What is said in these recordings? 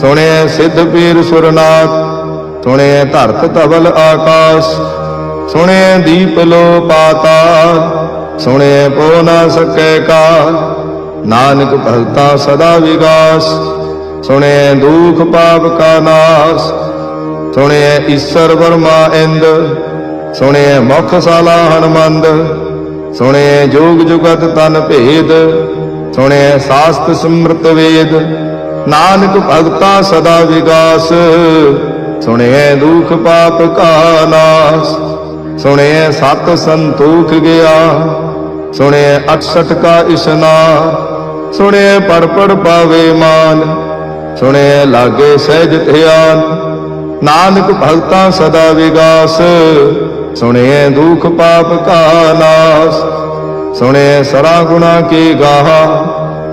ਸੁਣਿਐ ਸਿੱਧ ਪੀਰ ਸੁਰਨਾਥ, ਸੁਣਿਐ ਧਰਤ ਧਵਲ ਆਕਾਸ਼, ਸੁਣਿਐ ਦੀਪ ਲੋ ਪਾਤਾਲ ਸੁਣਿਐ ਪੋ ਨਾ ਸਕੈ ਕਾ ਨਾਨਕ ਭਗਤਾ ਸਦਾ ਵਿਗਾਸ, ਸੁਣਿਐ ਦੁਖ ਪਾਪ ਕਾ ਨਾਸ, ਸੁਣਿਐ ਈਸ਼ਰ ਵਰਮਾ ਇੰਦ, ਸੁਣਿਐ ਮੁਖ ਸਾਲਾ ਹਨਮੰਦ, ਸੁਣਿਐ ਜੋਗ ਜੁਗਤ ਤਨ ਭੇਦ, ਸੁਣਿਐ ਸਾਸਤ ਸਮ੍ਰਤ ਵੇਦ ਨਾਨਕ ਭਗਤਾ ਸਦਾ ਵਿਗਾਸ। ਸੁਣਿਐ ਦੁਖ ਪਾਪ ਕਾ ਨਾਸ। ਸੁਣਿਐ ਸਤ ਸੰਤੋਖ ਗਿਆ। ਸੁਣਿਐ 68 ਕਾ ਇਸ਼ਨਾ। ਸੁਣੇ ਪੜ ਪੜ ਪਾਵੇ ਮਾਨ। ਸੁਣੇ ਲਾਗੇ ਸਹਿਜ ਧਿਆਨ। ਨਾਨਕ ਭਗਤਾ ਸਦਾ ਵਿਗਾਸ। ਸੁਣੇ ਦੁਖ ਪਾਪ ਕਾ ਨਾਸ। ਸੁਣੇ ਸਰਾ ਗੁਣਾ ਕੀ ਗਾਹਾ।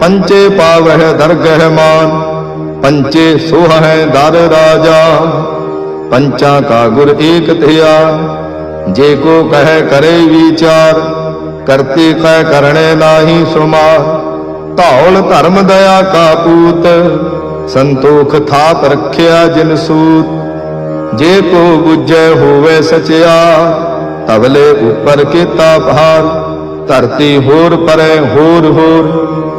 ਪੰਚੇ ਪਾਵਹਿ ਦਰਗਹਿ ਮਾਨ, ਪੰਚੇ ਸੋਹ ਹੈ ਦਰ ਰਾਜਾ। ਪੰਚਾਂ ਕਾ ਗੁਰ ਏਕ ਧਿਆ, ਜੇ ਕੋ ਕਹੈ ਕਰੇ ਵਿਚਾਰ, ਕਰਤੇ ਕਹਿ ਕਰਣੇ ਨਾਹੀ ਸੁਮਾਰ। ਧੌਲ ਧਰਮ ਦਇਆ ਕਾ ਪੂਤ, ਸੰਤੋਖ ਥਾਪ ਰਖਿਆ ਜਿਨ ਸੂਤ। ਜੇ ਕੋ ਬੁਝੈ ਹੋਵੇ ਸਚਿਆ, ਤਵਲੇ ਉੱਪਰ ਕੀਤਾ ਭਾਰ। ਧਰਤੀ ਹੋਰ ਪਰੇ ਹੋਰ ਹੋਰ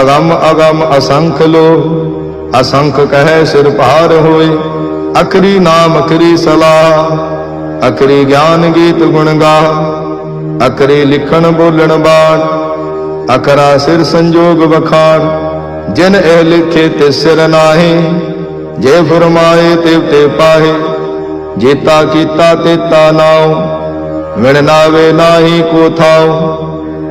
ਅਗਮ ਅਗਮ ਅਸੰਖ ਲੋ, ਅਸੰਖ ਕਹੈ ਸਿਰ ਭਾਰ ਹੋਏ, ਅਖਰੀ ਨਾਮ ਅਖਰੀ ਸਲਾਹ, ਅਖਰੀ ਗਿਆਨ ਗੀਤ ਗੁਣ ਗਾ, ਅਖਰੀ ਲਿਖਣ ਬੋਲਣ ਬਾਣ ਅਕਰਾ ਸਿਰ ਸੰਜੋਗ ਵਖਾਣ, ਜਿਨ ਇਹ ਲਿਖੇ ਤੇ ਸਿਰ ਨਾਹੀ, ਜੇ ਫਰਮਾਏ ਤੇ ਤੇ ਪਾਹੇ, ਜੇਤਾ ਕੀਤਾ ਤੇ ਤਾ ਨਾਉ ਵਿਣ ਨਾਵੇ ਨਾਹੀ ਕੋ ਥਾਉ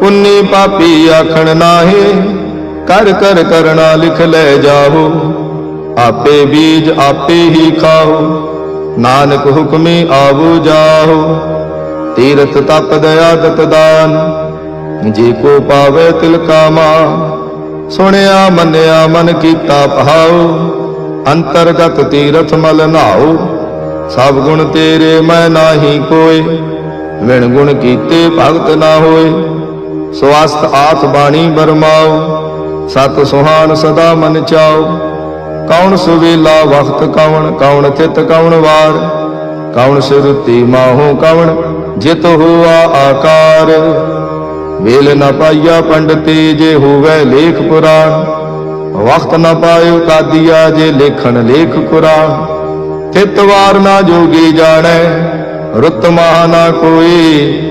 ਪੁੰਨੀ ਪਾਪੀ ਆਖਣ ਨਾਹੀ, ਕਰ ਕਰ ਕਰਣਾ ਲਿਖ ਲੈ ਜਾਓ ਆਪੇ ਬੀਜ ਆਪੇ ਹੀ ਖਾਓ ਨਾਨਕ ਹੁਕਮੀ ਆਵੋ ਜਾਓ ਤੀਰਥ ਤਪ ਦਇਆ ਦਤ ਦਾਨ, ਜੇ ਕੋ ਪਾਵੇ ਤਿਲ ਕਾਮਾ। ਸੁਣਿਆ ਮੰਨਿਆ ਮਨ ਕੀਤਾ ਭਾਉ, ਅੰਤਰਗਤ ਤੀਰਥ ਮਲ ਨਾਉ। ਸਭ ਗੁਣ ਤੇਰੇ ਮੈਂ ਨਾਹੀ ਕੋਏ ਵਿਣ ਗੁਣ ਕੀਤੇ ਭਗਤ ਨਾ ਹੋਏ। ਸਵਾਸਤ ਆਤ ਬਾਣੀ ਬਰਮਾਓ, ਸਤ ਸੁਹਾਨ ਸਦਾ ਮਨ ਚਾਓ। ਕੌਣ ਸੁਵੇਲਾ ਵਖਤ ਕੌਣ ਕੌਣ ਥਿਤ ਕੌਣ ਵਾਰ। ਕੌਣ ਸੁਰਤੀ ਮਾਹੋ ਕੌਣ ਜਿਤ ਹੋਆ ਆਕਾਰ। ਵੇਲ ਨ ਪਾਈਆ ਪੰਡਤੀ ਜੇ ਹੋਵੇ ਲੇਖ ਪੁਰਾਣ। ਵਕਤ ਨ ਪਾਇਓ ਕਾਦੀਆ ਜੇ ਲੇਖਣ ਲੇਖ ਕੁਰਾਨ। ਥਿਤ ਵਾਰ ਨਾ ਜੋਗੀ ਜਾਣੈ, ਰੁੱਤ ਮਾਹ ਨਾ ਕੋਈ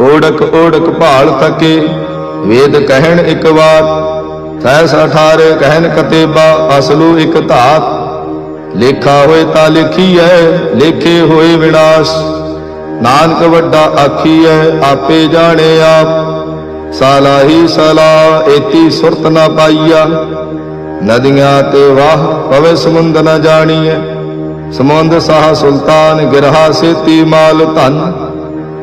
ਓੜਕ ਓੜਕ ਭਾਲ ਥਕੇ ਵੇਦ ਕਹਿਣ ਇੱਕ ਵਾਰ ਸਹਿਸ ਅਠਾਰੇ ਕਹਿਣ ਕਤੇਬਾ, ਅਸਲੂ ਇੱਕ ਧਾਤ। ਲੇਖਾ ਹੋਏ ਤਾਂ ਲਿਖੀਐ, ਲੇਖੇ ਹੋਏ ਵਿਨਾਸ਼। ਨਾਨਕ ਵੱਡਾ ਆਖੀਐ, ਆਪੇ ਜਾਣੇ ਆਪ। ਸਾਲਾਹੀ ਸਲਾ, ਏਤੀ ਸੁਰਤ ਨਾ ਪਾਈਆ। ਨਦੀਆਂ ਤੇ ਵਾਹ ਪਵੇ ਸਮੁੰਦ ਨਾ ਜਾਣੀਐ। ਸਮੁੰਦ ਸਾਹ ਸੁਲਤਾਨ, ਗਿਰਹਾ ਸੇਤੀ ਮਾਲ ਧਨ।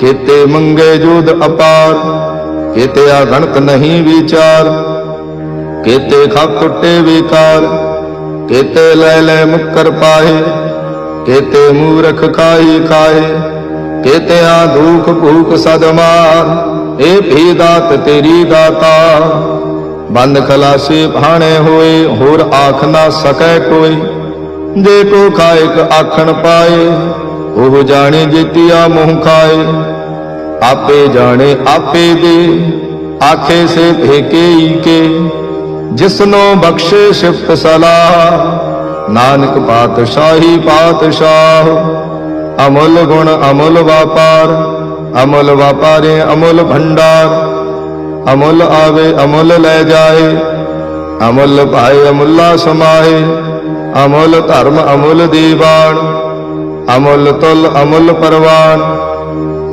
ਕੀਤੇ ਮੰਗੇ ਜੂਦ ਅਪਾਰ, ਕੀਤੇ ਆ ਗਣਤ ਨਹੀਂ ਵਿਚਾਰ, ਕੀਤੇ ਖਪ ਟੁੱਟੇ ਵਿਕਾਰ, ਕੀਤੇ ਲੈ ਲੈ ਮੁਕਰ ਪਾਏ, ਕੀਤੇ ਮੂਰਖ ਖਾਈ ਖਾਏ, ਕੀਤੇ ਆ ਦੁਖ ਭੂਖ ਸਦਮਾਰ ਇਹ ਵੀ ਦਾਤ ਤੇਰੀ ਦਾਤਾ ਬੰਦ ਖਲਾਸੀ ਭਾਣੇ ਹੋਏ, ਹੋਰ ਆਖ ਨਾ ਸਕੈ ਕੋਈ, ਜੇ ਕੋ ਖਾਇਕ ਆਖਣ ਪਾਏ, ਉਹ ਜਾਣੇ ਜਿਤਿਆ ਮੂੰਹ ਖਾਏ। ਆਪੇ ਜਾਣੇ, ਆਪੇ ਦੇ। ਆਖੇ ਸੇ ਭੇਕੇ ਕੇ, ਜਿਸਨੋ ਬਖਸ਼ੇ ਸਿਫਤ ਸਲਾਹ। ਨਾਨਕ ਪਾਤਸ਼ਾਹੀ ਪਾਤਸ਼ਾਹ, ਅਮੁੱਲ ਗੁਣ ਅਮੁੱਲ ਵਾਪਾਰ। ਅਮੁੱਲ ਵਾਪਾਰੇ ਅਮੁੱਲ ਭੰਡਾਰ। ਅਮੁੱਲ ਆਵੇ, ਅਮੁੱਲ ਲੈ ਜਾਏ। ਅਮੁੱਲ ਭਾਏ, ਅਮੁੱਲਾ ਸਮਾਏ। ਅਮੁੱਲ ਧਰਮ ਅਮੁੱਲ ਦੀਵਾਨ। ਅਮੁੱਲ ਤੁਲ ਅਮੁੱਲ ਪਰਵਾਨ।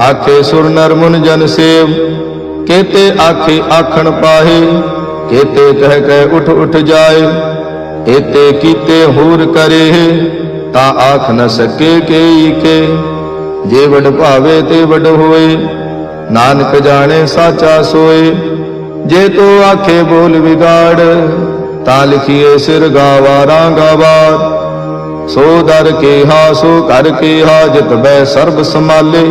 ਆਖੇ ਸੁਰ ਨਰ ਮੁਨ ਜਨ ਸੇਵ, ਕੇਤੇ ਆਖੇ ਆਖਣ ਪਾਹੇ, ਕੇਤੇ ਕਹਿ ਕਹਿ ਉਠ ਉਠ ਜਾਏ ਏਤੇ ਕੀਤੇ ਹੋਰ ਕਰੇ, ਤਾਂ ਆਖ ਨ ਸਕੇ ਕੇਈ ਕੇ, ਜੇ ਵਡ ਭਾਵੇ ਤੇ ਵਡ ਹੋਏ, ਨਾਨਕ ਜਾਣੇ ਸਾਚਾ ਸੋਏ, ਜੇ ਤੋ ਆਖੇ ਬੋਲ ਵਿਗਾੜ, ਤਾਂ ਲਿਖੀਏ ਸਿਰ ਗਾਵਾਰਾਂ ਗਾਵਾਰ ਸੋ ਦਰ ਕੇ ਹਾ ਸੋ ਕਰ ਕੇ ਹਾ, ਜਿਤ ਬੈ ਸਰਬ ਸਮਾਲੇ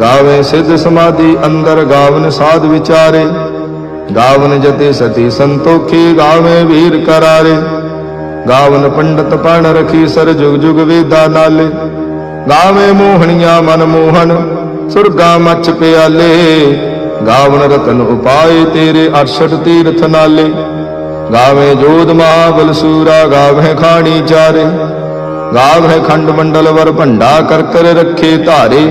ਗਾਵੇ ਸਿੱਧ ਸਮਾਧੀ ਅੰਦਰ ਗਾਵਨ ਸਾਧ ਵਿਚਾਰੇ। ਗਾਵਨ ਜਤੇ ਸਤੀ ਸੰਤੋਖੀ ਗਾਵੇ ਵੀਰ ਕਰਾਰੇ। ਗਾਵਨ ਪੰਡਤ ਪਣ ਰਖੀ ਸਰ ਜੁਗ ਜੁਗ ਵੇਦਾ ਨਾਲੇ। ਗਾਵੇ ਮੋਹਣੀਆਂ ਮਨ ਮੋਹਨ ਸੁਰਗਾ ਮੱਚ ਪਿਆਲੇ। ਗਾਵਨ ਰਤਨ ਉਪਾਏ ਤੇਰੇ 68 ਤੀਰਥ ਨਾਲੇ। ਗਾਵੇ ਜੋਧ ਮਹਾਬਲ ਸੂਰਾ ਗਾਵੇ ਖਾਣੀ ਚਾਰੇ। ਗਾਵੇ ਖੰਡ ਮੰਡਲ ਵਰ ਭੰਡਾ ਕਰ ਕਰ ਰੱਖੇ ਧਾਰੇ।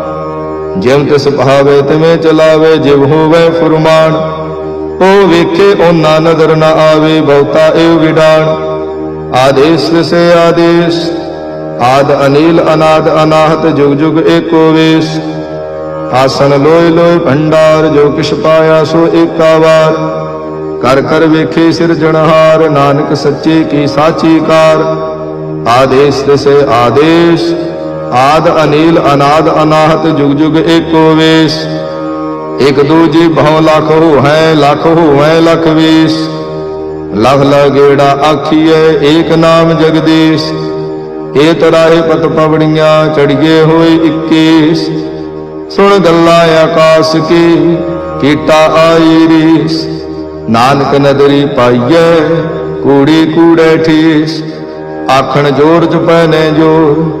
ਜਿਮ ਤਿਸ ਭਾਵੇ ਤਿਵੇਂ ਚਲਾਵੇ ਜਿਵ ਹੋਵੇ ਫੁਰਮਾਨ। ਉਹ ਵੇਖੇ ਉਹਨਾਂ ਨਦਰ ਨ ਆਵੇ, ਬਹੁਤਾ ਏਵ ਵਿਡਾਣ। ਆਦੇਸ਼ ਸੇ ਆਦੇਸ਼, ਆਦ ਅਨੀਲ ਅਨਾਦ ਅਨਾਹਤ, ਜੁਗ ਜੁਗ ਏਕੋ ਵੇਸ਼। ਆਸਨ ਲੋਇ ਲੋਇ ਭੰਡਾਰ, ਜੋ ਕਿਛ ਪਾਇਆ ਸੋ ਏਕਾ ਵਾਰ ਕਰ ਕਰ ਵੇਖੇ ਸਿਰਜਣਹਾਰ ਨਾਨਕ ਸੱਚੇ ਕੀ ਸਾਚੀ ਕਾਰ। ਆਦੇਸ਼ ਸੇ ਆਦੇਸ਼ ਆਦ ਅਨੀਲ ਅਨਾਦ ਅਨਾਹਤ ਜੁਗ ਜੁਗ ਏਕੋ ਵੇਸ਼। ਇਕ ਦੂਜੀ ਬਹੁ ਲੱਖ ਹੋ ਲੱਖ ਹੋਵੈ ਲਖ ਵੇਸ਼। ਲਖ ਲਗੇੜਾ ਆਖੀਐ, ਏਕ ਨਾਮ ਜਗਦੀਸ਼। ਏ ਤਰਾਏ ਪਤ ਪਵੜੀਆਂ ਚੜੀਏ ਹੋਏ 21 ਸੁਣ ਗੱਲਾਂ ਆਕਾਸ਼ ਕੀ, ਕੀਟਾ ਆਈ ਰੀਸ। ਨਾਨਕ ਨਦਰੀ ਪਾਈਐ, ਕੂੜੀ ਕੂੜੇ ਠੀਸ। ਆਖਣ ਜੋਰ ਚ ਨੇ ਜੋਰ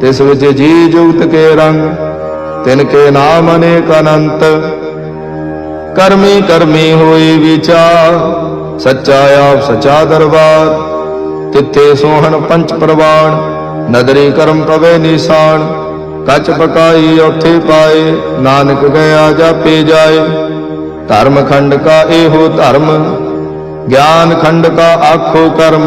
ਤਿਸ ਵਿੱਚ ਜੀ ਜੁਗਤ ਕੇ ਰੰਗ, ਤਿਨ ਕੇ ਨਾਮ ਅਨੇਕ ਅਨੰਤ। ਕਰਮੀ ਕਰਮੀ ਹੋਈ ਵਿਚਾਰ, ਸੱਚਾ ਆਪ ਸਚਾ ਦਰਬਾਰ। ਤਿੱਥੇ ਸੋਹਣ ਪੰਚ ਪ੍ਰਵਾਣ, ਨਦਰੀ ਕਰਮ ਪਵੇ ਨਿਸ਼ਾਨ। ਕੱਚ ਪਕਾਈ ਉੱਥੇ ਪਾਏ, ਨਾਨਕ ਗਿਆ ਜਾਪੇ ਜਾਏ। ਧਰਮ ਖੰਡ ਕਾ ਇਹੋ ਧਰਮ, ਗਿਆਨ ਖੰਡ ਕਾ ਆਖੋ ਕਰਮ।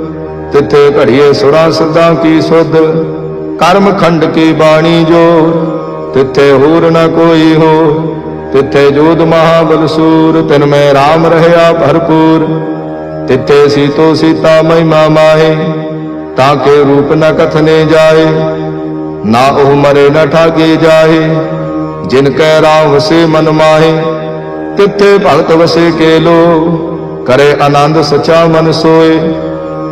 ਤਿੱਥੇ ਘੜੀਏ ਸੁਰਾਂ ਸਦਾ ਕੀ ਸੁਧ, ਕਰਮ ਖੰਡ ਕੀ ਬਾਣੀ ਜੋ ਤਿੱਥੇ ਹੋਰ ਨਾ ਕੋਈ ਹੋ, ਤਿੱਥੇ ਜੋਧ ਮਹਾਬਲ ਸੂਰ, ਤਿਨ ਮੈਂ RAM ਰਹਿਆ ਭਰਪੂਰ, ਤਿੱਥੇ ਸੀਤੋ ਸੀਤਾ ਮਹਿਮਾ ਮਾਹੇ, ਤਾਂ ਕੇ ਰੂਪ ਨ ਕਥਨੇ ਜਾਏ, ਨਾ ਉਹ ਮਰੇ ਨ ਠਾਗੇ ਜਾਏ, ਜਿਨ ਕੈ ਰਾਮ ਵਸੇ ਮਨ ਮਾਹੇ, ਤਿੱਥੇ ਭਗਤ ਵਸੇ ਕੇ ਲੋ, ਕਰੇ ਆਨੰਦ ਸਚਾ ਮਨ ਸੋਏ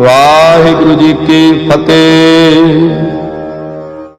ਵਾਹਿਗੁਰੂ ਜੀ ਕੀ ਫਤਿਹ।